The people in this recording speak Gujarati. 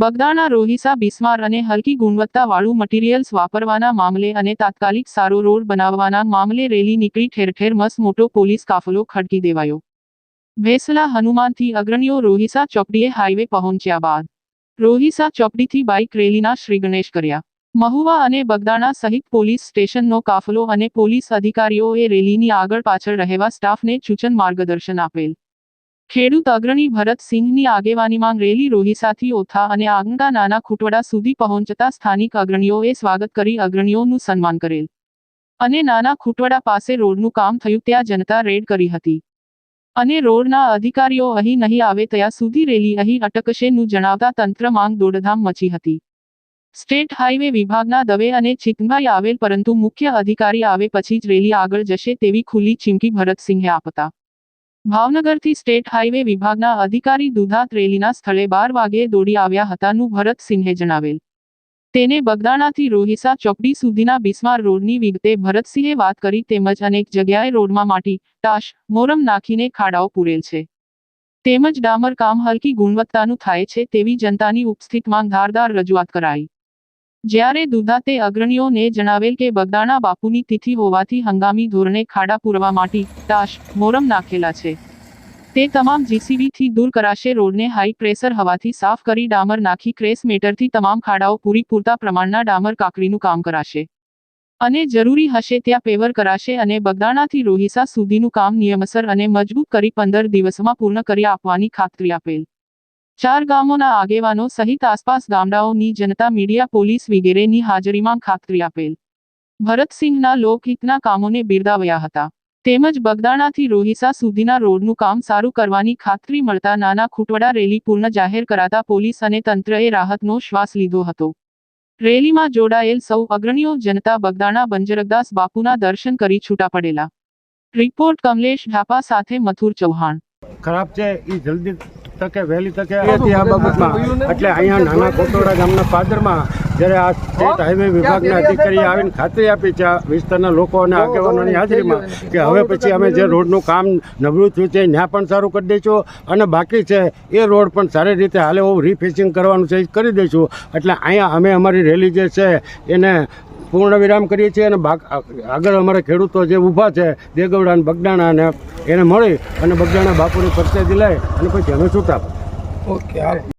બગદાણા, રોહિસા, બિસ્માર અને હલકી ગુણવત્તાવાળું મટીરીયલ્સ વાપરવાના મામલે અને તાત્કાલિક સારો રોડ બનાવવાના મામલે રેલી નીકળી ઠેર ઠેર મસ મોટો પોલીસ કાફલો ખડકી દેવાયો. ભેસલા હનુમાનથી અગ્રણીઓ રોહિસા ચોકડીએ હાઈવે પહોંચ્યા બાદ રોહિસા ચોકડીથી બાઇક રેલીના શ્રી ગણેશ કર્યા. મહુવા અને બગદાણા સહિત પોલીસ સ્ટેશનનો કાફલો અને પોલીસ અધિકારીઓએ રેલીની આગળ પાછળ રહેવા સ્ટાફને સૂચન માર્ગદર્શન આપેલ. ખેડૂત અગ્રણી ભરતસિંહની આગેવાનીમાં રેલી રોહિસાથી ઓથા અને આગંદા નાના ખૂટવડા સુધી પહોંચતા સ્થાનિક અગ્રણીઓએ સ્વાગત કરી અગ્રણીઓનું સન્માન કરેલ. અને નાના ખૂટવડા પાસે રોડનું કામ થયું ત્યાં જનતા રેડ કરી હતી. અને રોડના અધિકારીઓ અહીં નહીં આવે ત્યાં સુધી રેલી અહીં અટકશેનું જણાવતા તંત્ર માંગ દોડધામ મચી હતી. સ્ટેટ હાઈવે વિભાગના દવે અને ચિતનભાઈ આવેલ પરંતુ મુખ્ય અધિકારી આવે પછી જ રેલી આગળ જશે તેવી ખુલ્લી ચીમકી ભરતસિંહે આપતા. ભાવનગરથી સ્ટેટ હાઈવે વિભાગના અધિકારી દુધાત રેલીના સ્થળે બાર વાગ્યે દોડી આવ્યા હતાનું ભરતસિંહે જણાવેલ. તેને બગદાણાથી રોહિસા ચોકડી સુધીના બિસ્માર રોડની વિગતે ભરતસિંહે વાત કરી તેમજ અનેક જગ્યાએ રોડમાં માટી તાશ મોરમ નાખીને ખાડાઓ પૂરેલ છે. તેમજ ડામર કામ હલકી ગુણવત્તાનું થાય છે તેવી જનતાની ઉપસ્થિતમાં ધારદાર રજૂઆત કરાઈ. જ્યારે દુધાતે અગ્રણીઓને જણાવેલ કે બગદાણા બાપુની તિથિ હોવાથી હંગામી ધોરણે ખાડા પૂરવા માટે તાશ, મોરમ નાખેલા છે. તે તમામ જીસીબીથી દૂર કરાશે રોડને હાઈ પ્રેશર હવાથી સાફ કરી ડામર નાખી ક્રેસ મેટરથી તમામ ખાડાઓ પૂરી પૂરતા પ્રમાણના ડામર કાકડીનું કામ કરાશે. અને જરૂરી હશે ત્યાં પેવર કરાશે અને બગદાણાથી રોહિસા સુધીનું કામ નિયમસર અને મજબૂત કરી પંદર દિવસમાં પૂર્ણ કરી આપવાની ખાતરી આપેલ. ચાર ગામોના આગેવાનો સહિત આસપાસ ગામડાઓની જનતા મીડિયા, પોલીસ વગેરેની હાજરીમાં ખાતરી આપેલ. ભરતસિંહના લોકહિતના કામોને બિરદાવ્યા હતા. તેમજ બગદાણાથી રોહિસા સુધીના રોડનું કામ સારું કરવાની ખાતરી મળતા નાના ખૂટવડા રેલી પૂર્ણ જાહેર કરાતા પોલીસ અને તંત્રએ રાહતનો શ્વાસ લીધો હતો. રેલીમાં જોડાયેલ સૌ અગ્રણીઓ જનતા બગદાણા, બંજરગદાસ બાપુના દર્શન કરી છૂટા પડેલા. રિપોર્ટ કમલેશ ઢાપા સાથે મથુર ચૌહાણ. ખરાબ છે એ જલ્દી તકે વહેલી તકે હતી આ બાબતમાં. એટલે અહીંયા નાના કોટોડા ગામના પાદરમાં જ્યારે આ સ્ટેટ હાઈવે વિભાગના અધિકારીએ આવીને ખાતરી આપી છે આ વિસ્તારના લોકો અને આગેવાનોની હાજરીમાં કે હવે પછી અમે જે રોડનું કામ નબળું થયું છે ત્યાં પણ સારું કરી દઈશું અને બાકી છે એ રોડ પણ સારી રીતે હાલે એવું રિફેસિંગ કરવાનું છે એ કરી દઈશું. એટલે અહીંયા અમે અમારી રેલી જે છે એને પૂર્ણ વિરામ કરીએ છીએ અને આગળ અમારા ખેડૂતો જે ઊભા છે, દેગવડા અને બગદાણા અને એને મળી અને બગદાણા બાપુની પરસેદી લઈ અને પછી અમે છૂટા. ઓકે